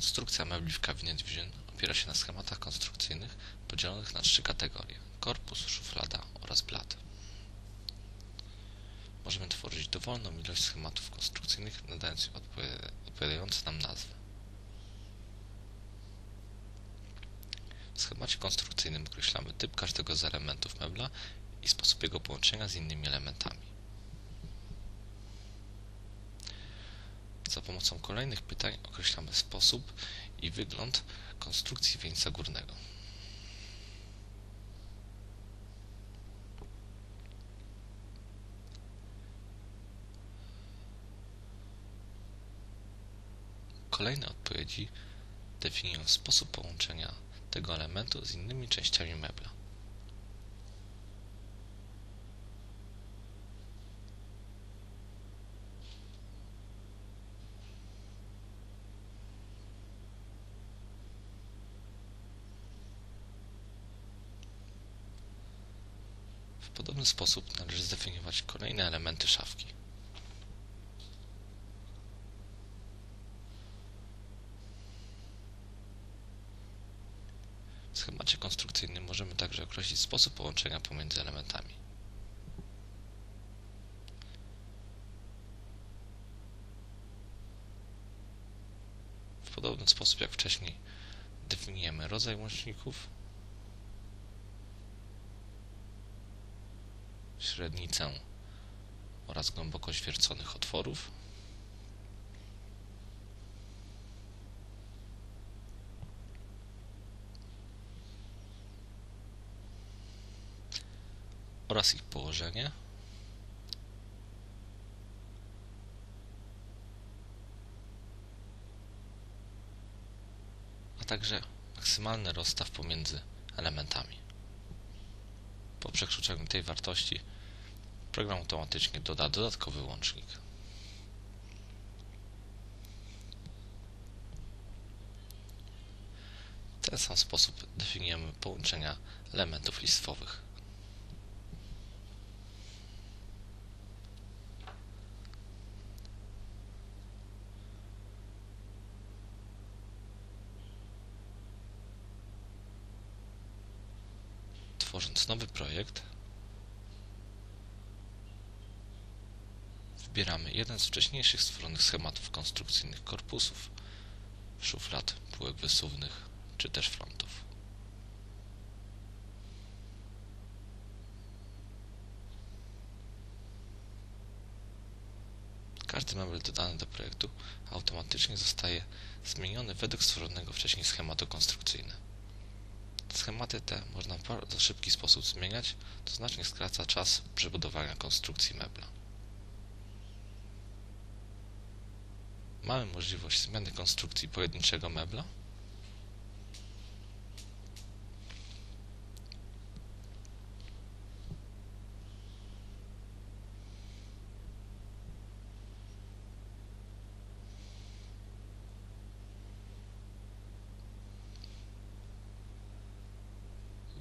Konstrukcja mebli w Cabinet Vision opiera się na schematach konstrukcyjnych podzielonych na trzy kategorie: korpus, szuflada oraz blat. Możemy tworzyć dowolną ilość schematów konstrukcyjnych, nadając im odpowiadające nam nazwy. W schemacie konstrukcyjnym określamy typ każdego z elementów mebla i sposób jego połączenia z innymi elementami. Za pomocą kolejnych pytań określamy sposób i wygląd konstrukcji wieńca górnego. Kolejne odpowiedzi definiują sposób połączenia tego elementu z innymi częściami mebla. W podobny sposób należy zdefiniować kolejne elementy szafki. W schemacie konstrukcyjnym możemy także określić sposób połączenia pomiędzy elementami. W podobny sposób jak wcześniej definiujemy rodzaj łączników, średnicę oraz głębokość wierconych otworów. oraz ich położenie. A także maksymalny rozstaw pomiędzy elementami. Po przekroczeniu tej wartości program automatycznie doda dodatkowy łącznik. W ten sam sposób definiujemy połączenia elementów listwowych. Tworząc nowy projekt, wybieramy jeden z wcześniejszych stworzonych schematów konstrukcyjnych korpusów, szuflad, półek wysuwnych czy też frontów. Każdy mebel dodany do projektu automatycznie zostaje zmieniony według stworzonego wcześniej schematu konstrukcyjnego. Schematy te można w bardzo szybki sposób zmieniać, to znacznie skraca czas przebudowania konstrukcji mebla. Mamy możliwość zmiany konstrukcji pojedynczego mebla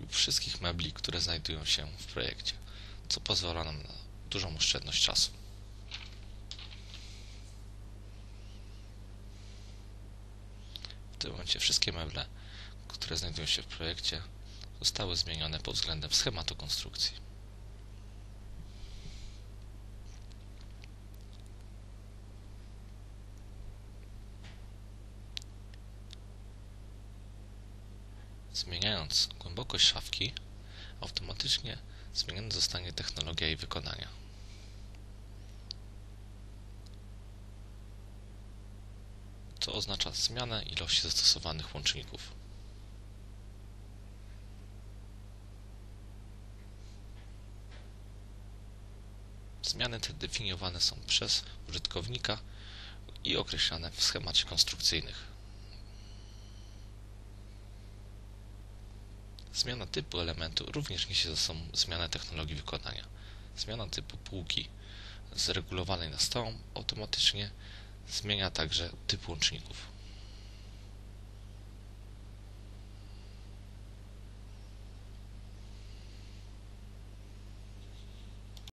wszystkich mebli, które znajdują się w projekcie, co pozwala nam na dużą oszczędność czasu. W tym momencie wszystkie meble, które znajdują się w projekcie, zostały zmienione pod względem schematu konstrukcji. Zmieniając głębokość szafki, automatycznie zmieniona zostanie technologia jej wykonania. Co oznacza zmianę ilości zastosowanych łączników. Zmiany te definiowane są przez użytkownika i określane w schemacie konstrukcyjnych. Zmiana typu elementu również niesie ze sobą zmianę technologii wykonania. Zmiana typu półki zregulowanej na stałą automatycznie zmienia także typ łączników.